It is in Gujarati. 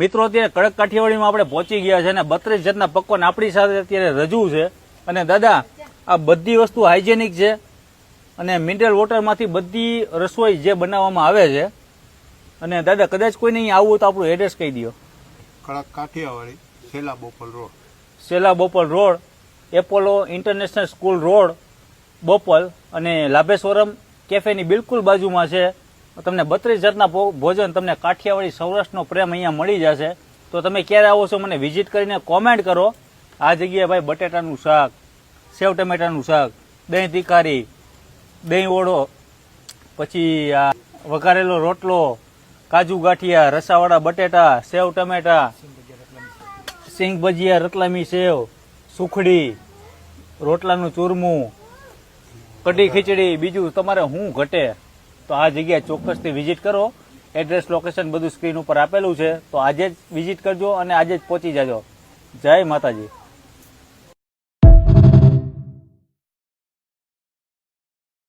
મિત્રો અત્યારે કડક કાઠિયાવાડીમાં આપણે પહોંચી ગયા છે અને બત્રીસ જાતના પકવાન આપણી સાથે અત્યારે રજૂ છે. અને દાદા આ બધી વસ્તુ હાઇજેનિક છે અને મિનરલ વોટરમાંથી બધી રસોઈ જે બનાવવામાં આવે છે. અને દાદા કદાચ કોઈને અહીં આવવું તો આપણું એડ્રેસ કહી દો Kadak Kathiyawadi Shela Bopal road. Shela Bopal road Apollo international school road Bopal અને લાભેશ્વરમ કેફેની બિલકુલ બાજુમાં છે. તમને બત્રીસ જાતના ભોજન તમને કાઠિયાવાડી સૌરાષ્ટ્રનો પ્રેમ અહીંયા મળી જશે. તો તમે ક્યારે આવો છો મને વિઝિટ કરીને કોમેન્ટ કરો. આ જગ્યાએ ભાઈ બટેટાનું શાક, સેવ ટમેટાનું શાક, દહીં તિકારી દહીં ઓળો, પછી આ વઘારેલો રોટલો, કાજુ ગાંઠિયા, રસાવાળા બટેટા, સેવ ટમેટા, સિંગ ભજીયા, રતલામી સેવ, સુખડી, રોટલાનું ચૂરમું, કઢી ખીચડી, બીજું તમારે શું ઘટે? તો આ જગ્યાએ ચોક્કસથી વિઝિટ કરો. એડ્રેસ, લોકેશન બધું સ્ક્રીન ઉપર આપેલું છે. તો આજે જ વિઝિટ કરજો અને આજે જ પહોંચી જાજો. જય માતાજી.